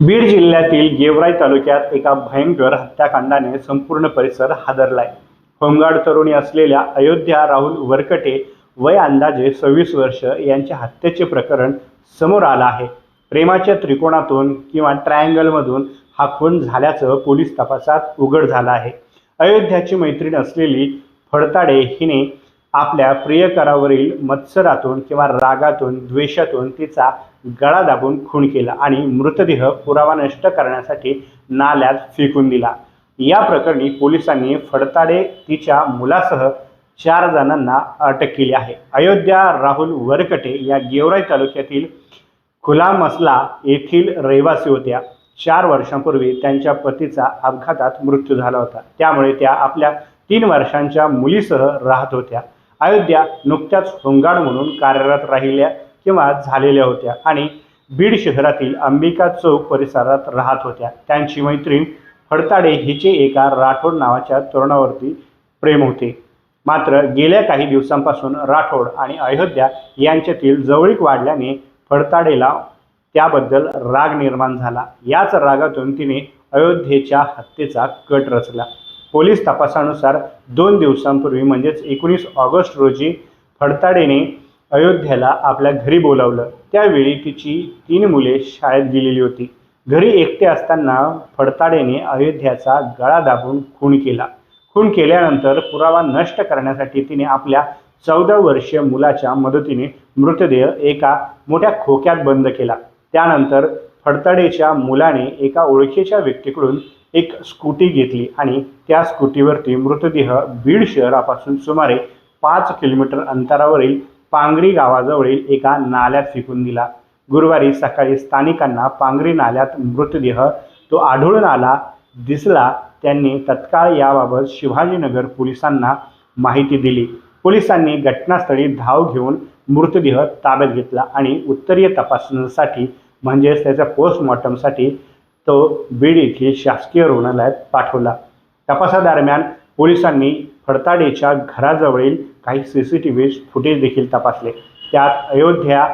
बीड जिल्ह्यातील गेवराई तालुक्यात एका भयंकर हत्याकांडाने संपूर्ण परिसर हादरलाय. होमगार्ड तरुणी असलेल्या अयोध्या राहुल वरकटे वय अंदाजे सव्वीस वर्ष यांच्या हत्येचे प्रकरण समोर आलं आहे. प्रेमाच्या त्रिकोणातून किंवा ट्रायंगलमधून हा खून झाल्याचं पोलीस तपासात उघड झालं आहे. अयोध्याची मैत्रीण असलेली फडताडे हिने आपल्या प्रियकरावरील मत्सरातून किंवा रागातून द्वेषातून तिचा गळा दाबून खून केला आणि मृतदेह पुरावा नष्ट करण्यासाठी नाल्यात फेकून दिला. या प्रकरणी पोलिसांनी फडताडे तिच्या मुलासह चार जणांना अटक केली आहे. अयोध्या राहुल वरकटे या गेवराई तालुक्यातील खुला मसला येथील रहिवासी होत्या. चार वर्षांपूर्वी त्यांच्या पतीचा अपघातात मृत्यू झाला होता. त्यामुळे त्या आपल्या तीन वर्षांच्या मुलीसह राहत होत्या. अयोध्या नुकत्याच होमगार्ड म्हणून कार्यरत राहिल्या किंवा झालेल्या होत्या आणि बीड शहरातील अंबिका चौक परिसरात राहत होत्या. त्यांची मैत्रीण फडताडे हिचे एका राठोड नावाच्या तरुणावरती प्रेम होते. मात्र गेल्या काही दिवसांपासून राठोड आणि अयोध्या यांच्यातील जवळीक वाढल्याने फडताडेला त्याबद्दल राग निर्माण झाला. याच रागातून तिने अयोध्येच्या हत्येचा कट रचला. पोलीस तपासानुसार दोन दिवसांपूर्वी म्हणजेच एकोणीस ऑगस्ट रोजी फडताडेने अयोध्येला आपल्या घरी बोलावलं. त्यावेळी तिची तीन मुले शाळेत गेलेली होती. घरी एकटे असताना फडताडेने अयोध्याचा गळा दाबून खून केला. खून केल्यानंतर पुरावा नष्ट करण्यासाठी तिने आपल्या चौदा वर्षीय मुलाच्या मदतीने मृतदेह एका मोठ्या खोक्यात बंद केला. त्यानंतर फडताडेच्या मुलाने एका ओळखीच्या व्यक्तीकडून एक स्कूटी घेतली आणि त्या स्कूटीवरती मृतदेह बीड शहरापासून सुमारे पाच किलोमीटर अंतरावरील पांगरी गावाजवळील एका नाल्यात फेकून दिला. गुरुवारी सकाळी स्थानिकांना पांगरी नाल्यात मृतदेह तो आढळून आला दिसला त्यांनी तत्काळ याबाबत शिवाजीनगर पोलिसांना माहिती दिली. पोलिसांनी घटनास्थळी धाव घेऊन मृतदेह ताब्यात घेतला आणि उत्तरीय तपासणीसाठी म्हणजेच त्याच्या पोस्टमॉर्टमसाठी तो बीड येथील शासकीय रुग्णालयात पाठवला. तपासादरम्यान पोलिसांनी फडताडेच्या घराजवळील काही C C T V footage देखील तपासले. त्यात अयोध्या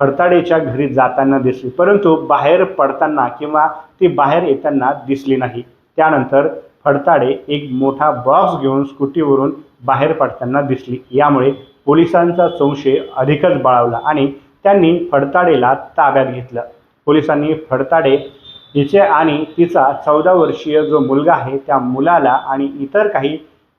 फडताडेच्या घरी जाताना दिसली परंतु बाहेर पडताना किंवा ती बाहेर येताना दिसली नाही. त्यानंतर फडताडे एक मोठा बॉक्स घेऊन स्कूटीवरून बाहेर पडताना दिसली. यामुळे पोलिसांचा संशय अधिकच बळावला आणि त्यांनी फडताडेला ताब्यात घेतलं. पोलिसांनी फडताडे हिचे आणि तिचा चौदा वर्षीय जो मुलगा आहे त्या मुलाला आणि इतर काही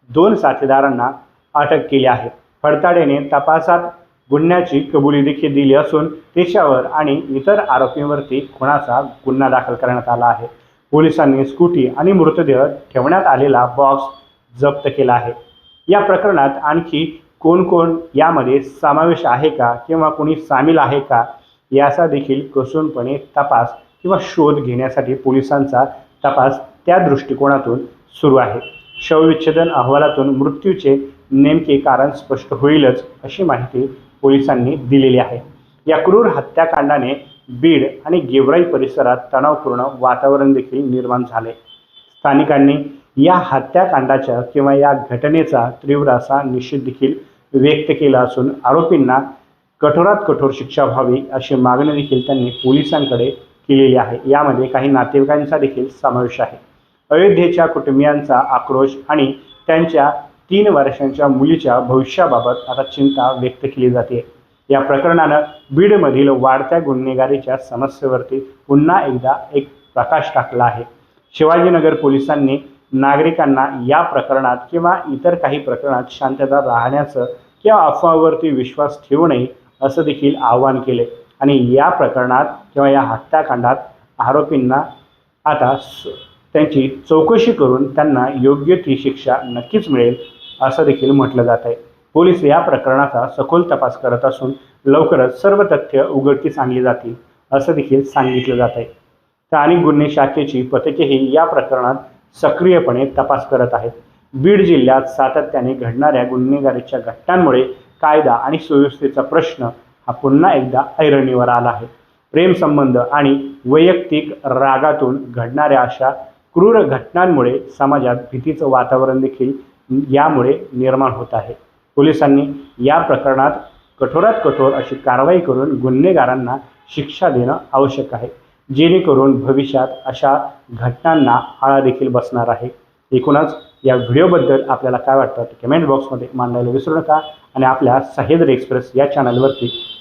दोन साथीदारांना अटक केली आहे. फडताडेने तपासात गुन्ह्याची कबुली देखील दिली असून तिच्यावर आणि इतर आरोपींवरती खुनाचा गुन्हा दाखल करण्यात आला आहे. पोलिसांनी स्कूटी आणि मृतदेह ठेवण्यात आलेला बॉक्स जप्त केला आहे. या प्रकरणात आणखी कोण कोण यामध्ये समावेश आहे का किंवा कोणी सामील आहे का याचा देखील कसूनपणे तपास किंवा शोध घेण्यासाठी पोलिसांचा तपास त्या दृष्टिकोनातून सुरू आहे. शवविच्छेदन अहवालातून मृत्यूचे नेमके कारण स्पष्ट होईलच अशी माहिती पोलिसांनी दिलेली आहे. या क्रूर हत्याकांडाने बीड आणि गेवराई परिसरात तणावपूर्ण वातावरण देखील निर्माण झाले. स्थानिकांनी या हत्याकांडाच्या किंवा या घटनेचा तीव्र असा निषेध देखील व्यक्त केला असून आरोपींना कठोरात कठोर शिक्षा व्हावी अशी मागणी देखील त्यांनी पोलिसांकडे केलेली आहे. यामध्ये काही नातेवाईकांचा देखील समावेश आहे. अयोध्येच्या कुटुंबियांचा आक्रोश आणि त्यांच्या तीन वर्षांच्या मुलीच्या भविष्याबाबत आता चिंता व्यक्त केली जाते. या प्रकरणानं बीडमधील वाढत्या गुन्हेगारीच्या समस्येवरती पुन्हा एकदा एक प्रकाश टाकला आहे. शिवाजीनगर पोलिसांनी नागरिकांना या प्रकरणात किंवा इतर काही प्रकरणात शांतता राहण्याचं किंवा अफवावरती विश्वास ठेवू नये असं देखील आवाहन केले आणि या प्रकरणात किंवा या हत्याकांडात आरोपींना आता त्यांची चौकशी करून त्यांना योग्य ती शिक्षा नक्कीच मिळेल असं देखील म्हटलं जात आहे. पोलीस या प्रकरणाचा सखोल तपास करत असून लवकरच सर्व तथ्य उघडकीस आणली जातील असं देखील सांगितलं जात आहे. स्थानिक गुन्हे शाखेची पथकेही या प्रकरणात सक्रियपणे तपास करत आहेत. बीड जिल्ह्यात सातत्याने घडणाऱ्या गुन्हेगारीच्या घटनांमुळे कायदा आणि सुव्यवस्थेचा प्रश्न हा पुन्हा एकदा ऐरणीवर आला आहे. प्रेमसंबंध आणि वैयक्तिक रागातून घडणाऱ्या अशा क्रूर घटनांमुळे समाजात भीतीचं वातावरण देखील यामुळे निर्माण होत आहे. पोलिसांनी या प्रकरणात कठोरात कठोर अशी कारवाई करून गुन्हेगारांना शिक्षा देणं आवश्यक आहे जेणेकरून भविष्यात अशा घटनांना आळा देखील बसणार आहे. एकूणच या व्हिडिओबद्दल आपल्याला काय वाटतं ते कमेंट बॉक्समध्ये मांडायला विसरू नका आणि आपल्या सह्याद्री एक्सप्रेस या चॅनलवरती